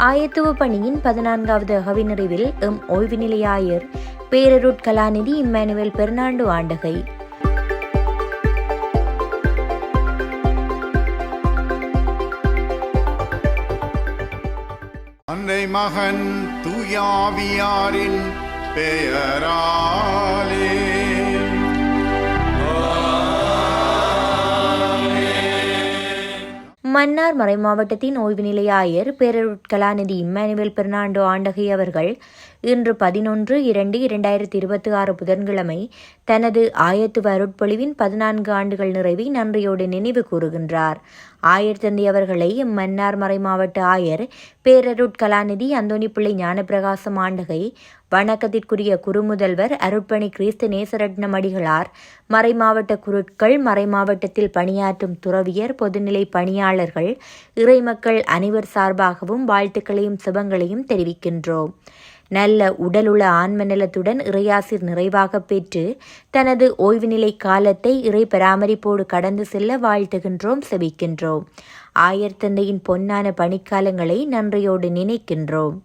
ஆயத்துவ பணியின் பதினான்காவது அகவி நிறைவில் எம் ஓய்வு நிலையாயர் பேரருட் கலாநிதி இம்மானுவேல் பெர்னாண்டு ஆண்டகை. அன்னை மகன் தூயாவியாரின் பெயரா மன்னார் மறை மாவட்டத்தின் ஓய்வு நிலையாயர் பேரருட்கலாநிதி இம்மானுவேல் பெர்னாண்டோ ஆண்டகை அவர்கள் இன்று பதினொன்று இரண்டு இரண்டாயிரத்தி இருபத்தி ஆறு புதன்கிழமை தனது ஆயத்துவ அருட்பொழிவின் பதினான்கு ஆண்டுகள் நிறைவை நன்றியோடு நினைவு கூறுகின்றார். ஆயர் தந்தை அவர்களை மன்னார் மறைமாவட்ட ஆயர் பேரருட்கலாநிதி அந்தோணிப்பிள்ளை ஞானப்பிரகாசம் ஆண்டகை வணக்கத்திற்குரிய குருமுதல்வர் அருட்பணி கிறிஸ்து நேசரட்னம் அடிகளார் மறைமாவட்ட குருட்கள் மறைமாவட்டத்தில் பணியாற்றும் துறவியர் பொதுநிலை பணியாளர்கள் இறைமக்கள் அனைவர் சார்பாகவும் வாழ்த்துக்களையும் சுபங்களையும் தெரிவிக்கின்றோம். நல்ல உடலுள்ள ஆன்ம நலத்துடன் இறையாசிர் நிறைவாக பெற்று தனது ஓய்வு நிலை காலத்தை இறை பராமரிப்போடு கடந்து செல்ல வாழ்த்துகின்றோம் செவிக்கின்றோம் ஆயர் தந்தையின் பொன்னான பணிக்காலங்களை நன்றியோடு நினைக்கின்றோம்.